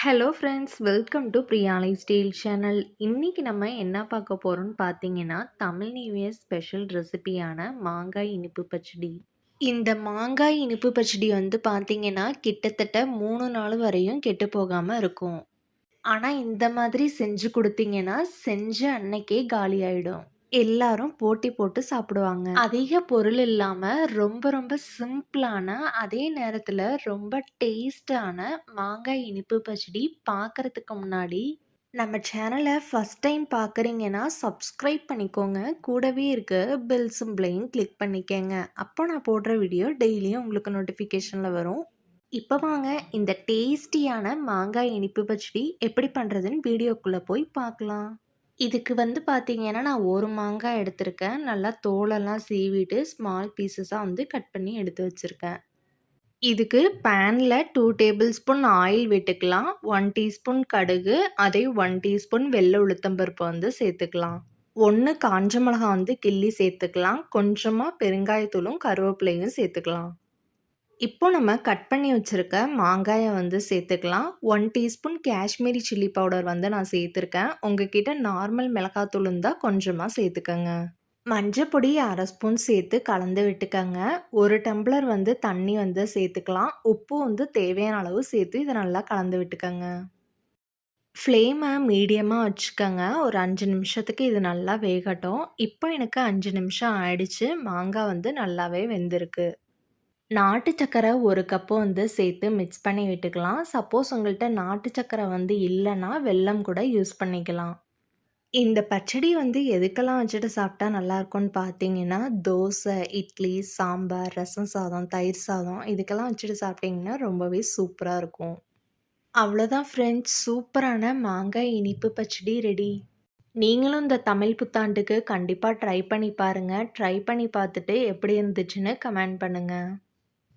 Hello friends welcome to பிரியாலை steel channel இன்றைக்கி நம்ம என்ன பார்க்க போகிறோம்னு பார்த்தீங்கன்னா தமிழ் நியூ இயர் ஸ்பெஷல் ரெசிபியான மாங்காய் இனிப்பு பச்சடி. இந்த மாங்காய் இனிப்பு பச்சடி வந்து பார்த்தீங்கன்னா கிட்டத்தட்ட மூணு நாள் வரையும் கெட்டு போகாமல் இருக்கும். ஆனால் இந்த மாதிரி செஞ்சு கொடுத்தீங்கன்னா செஞ்ச அன்னைக்கே காலியாயிடும் எல்லாரும் போட்டி போட்டு சாப்பிடுவாங்க. அதிக பொருள் இல்லாம ரொம்ப ரொம்ப சிம்பிளான, அதே நேரத்துல ரொம்ப டேஸ்டான மாங்காய் இனிப்பு பச்சடி பார்க்கறதுக்கு முன்னாடி, நம்ம சேனலை ஃபஸ்ட் டைம் பார்க்குறீங்கன்னா, சப்ஸ்கிரைப் பண்ணிக்கோங்க. கூடவே இருக்க பெல் சிம்பிளையும் கிளிக் பண்ணிக்கங்க. அப்போ நான் போடுற வீடியோ டெய்லியும் உங்களுக்கு நோட்டிஃபிகேஷனில் வரும். இப்போ வாங்க இந்த டேஸ்டியான மாங்காய் இனிப்பு பச்சடி எப்படி பண்ணுறதுன்னு வீடியோக்குள்ளே போய் பார்க்கலாம். இதுக்கு வந்து பார்த்தீங்கன்னா, நான் ஒரு மாங்காய் எடுத்திருக்கேன். நல்லா தோலெல்லாம் சீவிட்டு, ஸ்மால் பீசஸாக வந்து கட் பண்ணி எடுத்து வச்சுருக்கேன். இதுக்கு பேனில் டூ டேபிள் ஸ்பூன் ஆயில் விட்டுக்கலாம். ஒன் டீஸ்பூன் கடுகு, அதே ஒன் டீஸ்பூன் வெள்ளை உளுத்தம்பருப்பு வந்து சேர்த்துக்கலாம். ஒன்று காஞ்ச மிளகா வந்து கிள்ளி சேர்த்துக்கலாம். கொஞ்சமாக பெருங்காயத்தூளும், கருவேப்பிலையும் சேர்த்துக்கலாம். இப்போ நம்ம கட் பண்ணி வச்சுருக்க மாங்காயை வந்து சேர்த்துக்கலாம். One teaspoon Kashmiri chilli powder வந்து நான் சேர்த்துருக்கேன். உங்ககிட்ட நார்மல் மிளகாத்தூள் இருந்தால் கொஞ்சமாக சேர்த்துக்கோங்க. மஞ்சப்பொடி அரை ஸ்பூன் சேர்த்து கலந்து விட்டுக்கோங்க. ஒரு டம்ளர் வந்து தண்ணி வந்து சேர்த்துக்கலாம். உப்பு வந்து தேவையான அளவு சேர்த்து இதை நல்லா கலந்து விட்டுக்கோங்க. ஃப்ளேமை மீடியமாக வச்சுக்கோங்க. ஒரு அஞ்சு நிமிஷத்துக்கு இது நல்லா வேகட்டும். இப்போ எனக்கு அஞ்சு நிமிஷம் ஆயிடுச்சு. மாங்காய் வந்து நல்லாவே வெந்திருக்கு. நாட்டு சக்கரை ஒரு கப்பு வந்து சேர்த்து மிக்ஸ் பண்ணி விட்டுக்கலாம். சப்போஸ் உங்கள்கிட்ட நாட்டு சக்கரை வந்து இல்லைன்னா வெல்லம் கூட யூஸ் பண்ணிக்கலாம். இந்த பச்சடி வந்து எதுக்கெல்லாம் வச்சுட்டு சாப்பிட்டா நல்லாயிருக்கும்னு பார்த்தீங்கன்னா தோசை இட்லி சாம்பார் ரசம் சாதம் தயிர் சாதம் இதுக்கெல்லாம் வச்சுட்டு சாப்பிட்டிங்கன்னா ரொம்பவே சூப்பராக இருக்கும். அவ்வளோதான் ஃப்ரெண்ட்ஸ் சூப்பரான மாங்காய் இனிப்பு பச்சடி ரெடி நீங்களும் இந்த தமிழ் புத்தாண்டுக்கு கண்டிப்பாக ட்ரை பண்ணி பாருங்கள் ட்ரை பண்ணி பார்த்துட்டு எப்படி இருந்துச்சுன்னு கமெண்ட் பண்ணுங்கள்